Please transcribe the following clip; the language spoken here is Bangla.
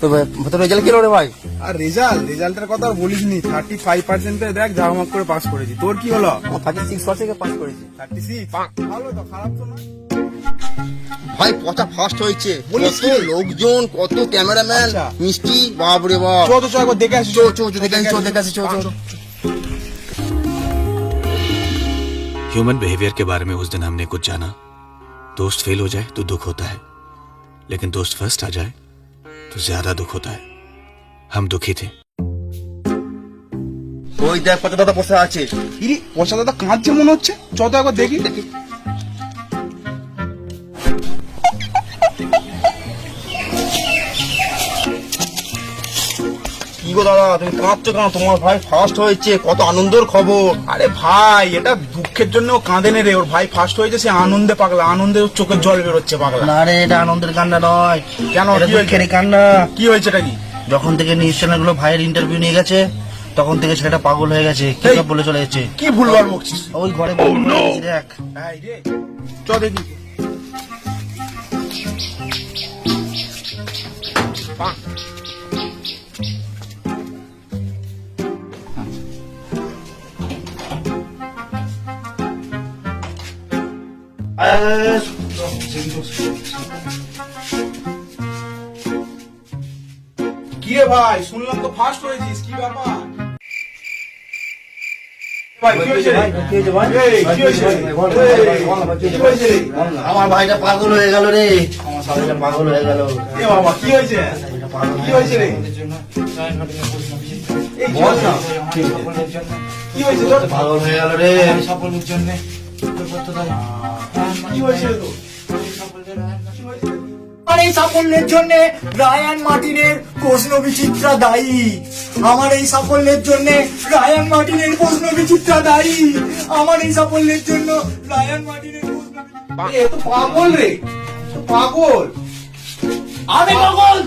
তো তোর রেজাল্ট কি হলো রে ভাই আর রেজাল্ট রেজাল্টের কথা আর বলিস নি থার্টি ফাইভ পার্সেন্টে দেখ ঝাড়মাক করে পাস করেছি তোর কি হলো থার্টি সিক্স পার্সেন্ট পাস করেছি থার্টি সিক্স ভালো তো খারাপ তো না ভাই পচা ফার্স্ট হয়েছে বলিস কত কি? লোকজন কত ক্যামেরাম্যান আচ্ছা। মিষ্টি বাপরে বাপ চো তো চো একবার দেখে আসি চো চো চো দেখে আসি চো দেখে আসি চো চো চো। ह्यूमन बिहेवियर के बारे में उस दिन हमने कुछ जाना दोस्त फेल हो जाए तो दुख होता है लेकिन दोस्त फर्स्ट आ जाए तो ज्यादा दुख होता है हम दुखी थे ওই দেখ কত দাদা বসে আছে ইরি পয়সা দাদা কাঁদছে মনে হচ্ছে চ তো একবার দেখি দেখি কি গো দাদা তুমি কাঁদছো কেন? তোমার ভাই ফার্স্ট হয়েছে কত আনন্দের খবর। আরে ভাই এটা দুঃখের জন্য কাঁদে নে রে। ওর ভাই ফার্স্ট হয়েছে সে আনন্দে পাগলা। আনন্দে ওর চোখের জল বেরোচ্ছে পাগলা। না রে এটা আনন্দের কান্না নয়। কেন? দুঃখের কান্না। কি হয়েছে এটা কি? যখন থেকে নিউজ চ্যানেলগুলো ভাইয়ের ইন্টারভিউ নিয়ে গেছে তখন থেকে ছেলেটা পাগল হয়ে গেছে। কি বলে চলে যাচ্ছে? কি ভুলবার বকছিস? ওই ঘরে রেখেছি, দেখ। চ দেখি। কি রে ভাই শুনলাম তো ফার্স্ট হয়েছিস কি ব্যাপার? আমার ভাইটা পাগল হয়ে গেল রে আমার ভাইটা পাগল হয়ে গেল বাবা কি হয়েছে কি হয়েছে রে কি হয়েছে পাগল হয়ে গেল রে কি হয়েছে রে তোর আমার এই সাফল্যের জন্য রায়ান মার্টিনের প্রশ্ন বিচিত্রা দায়ী। আমার এই সাফল্যের জন্য রায়ান মার্টিনের প্রশ্ন বিচিত্রা দায়ী। আমার এই সাফল্যের জন্য রায়ান মার্টিনের পাগল রে পাগল। আমি পাগল